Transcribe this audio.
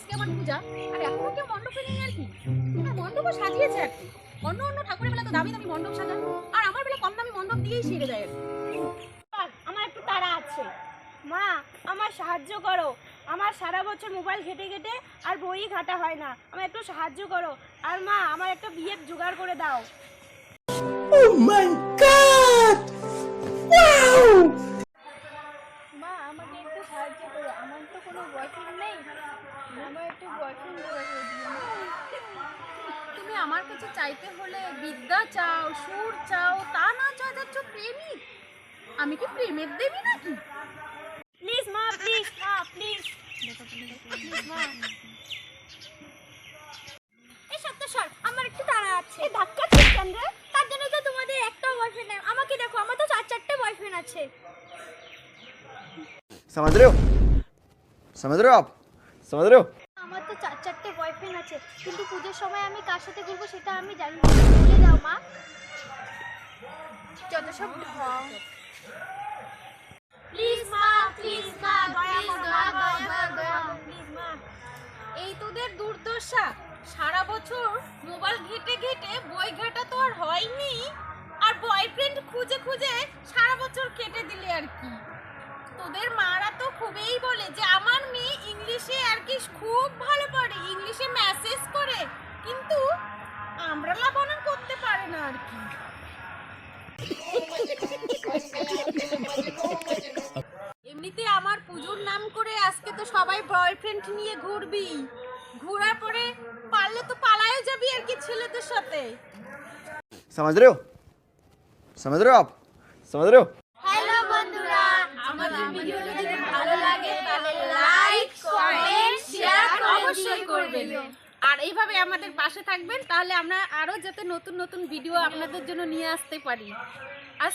আজকে আমার পূজা? আর এখনও কেউ মণ্ডপে নেই আর কি? মণ্ডপও সাজিয়েছে আর কি। অন্য অন্য ঠাকুরের বেলা তো দামি দামি মণ্ডপ সাজায় আর আমার বেলা কম দামি মণ্ডপ দিয়েই সেরে যায় আর আমার একটু তাড়া আছে। মা আমার সাহায্য করো। আমার সারা বছর মোবাইল ঘেটে ঘেটে আর বই ঘাটা হয় না। আমার একটু সাহায্য করো। আর মা আমার একটা বিয়ের জোগাড় করে দাও। মা আমাকে একটু সাহায্য করো। আমার তো কোনো বয়ফ্রেন্ড তুমি আমার কাছে চাইতে হলে বিদ্যা চাও সুর চাও তা না চাও যাচ্ছ প্রেমিক আমি কি প্রেমের দেবী নাকি প্লিজ মা প্লিজ মা প্লিজ প্লিজ মা এই সত্য সর আমার একটু তাড়া আছে ধাক্কা দিচ্ছেন রে তার জন্য তো তোমাদের একটা বয়ফ্রেন্ড নেই আমাকে দেখো আমার তো চার চারটে বয়ফ্রেন্ড আছে समझ रहे हो समझ रहे हो आप समझ रहे हो আমার তো চার চারটে বয়ফ্রেন্ড আছে কিন্তু পুজোর সময় আমি কার সাথে ঘুরবো সেটা আমি জানি না বলে দাও মা যত সব ঢং প্লিজ মা প্লিজ মা দয়া করো মা দয়া করো প্লিজ মা এই তোদের দুর্দশা সারা বছর মোবাইল ঘেটে ঘেটে বই ঘাটা তো আর হয়নি আর বয়ফ্রেন্ড খুঁজে খুঁজে সারা বছর কেটে দিলে আর কি তোদের মারা তো খুবই বলে যে আমার মেয়ে ইংলিশে আর কি খুব ভালো পারে ইংলিশে মেসেজ করে কিন্তু আমরা লাভবান করতে পারে না আর কি এমনিতে আমার পুজোর নাম করে আজকে তো সবাই বয়ফ্রেন্ড নিয়ে ঘুরবি ঘোরার পরে পারলে তো পালায়ও যাবি আর কি ছেলেদের সাথে समझ रहे हो समझ रहे हो आप समझ रहे हो হ্যালো বন্ধুরা আমাদের ভিডিও যদি ভালো লাগে তাহলে লাইক কমেন্ট শেয়ার অবশ্যই করবেন। আর এইভাবে আমাদের পাশে থাকবেন তাহলে আমরা আরও যাতে নতুন নতুন ভিডিও আপনাদের জন্য নিয়ে আসতে পারি। আর